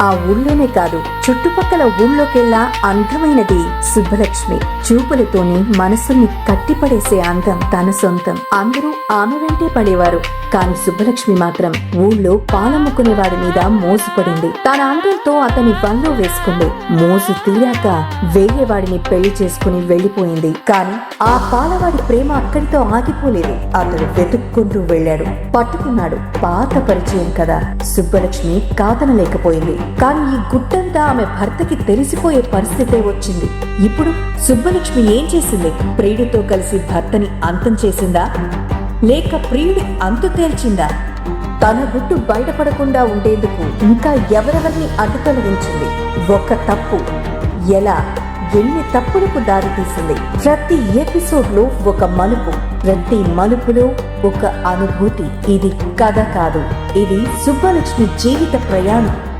ఆ ఊళ్ళోనే కాదు చుట్టుపక్కల ఊళ్ళోకెల్లా అందమైనది సుబ్బలక్ష్మి. చూపులతోని మనసుని కట్టిపడేసే అందం తన సొంతం. అందరూ ఆమె వెంటే పడేవారు. కాని సుబ్బలక్ష్మి మాత్రం ఊళ్ళో పాలమ్ముకునేవాడి మీద మోసుపడింది. తన అందంతో అతని వల్లో వేసుకుంది. మోసు తీరాక వేరే వాడిని పెళ్ళి చేసుకుని వెళ్ళిపోయింది కాని ఆ పాలవాడి ప్రేమ అక్కడితో ఆగిపోలేదు. అతడు వెతుక్కుంటూ వెళ్ళాడు. పట్టుకున్నాడు. పాత పరిచయం కదా. సుబ్బలక్ష్మి కాదనలేకపోయింది. కానీ ఈ గుట్టంతా ఆమె భర్తకి తెలిసిపోయే పరిస్థితే వచ్చింది. ఇప్పుడు సుబ్బలక్ష్మి ఏం చేసింది? ప్రియుడితో కలిసి భర్తని అంతం చేసిందా? లేక ప్రియుడి అంతు తేల్చిందా? తన గుట్టు బయటపడకుండా ఉండేందుకు ఇంకా ఎవరెవరిని అడ్డుతొలగించింది? ఒక్క తప్పు. ఎలా? ఎన్ని తప్పులకు దారితీసింది? ప్రతి ఎపిసోడ్లో ఒక మలుపు. ప్రతి మలుపులో ఒక అనుభూతి. ఇది కథ కాదు. ఇది సుబ్బలక్ష్మి జీవిత ప్రయాణం.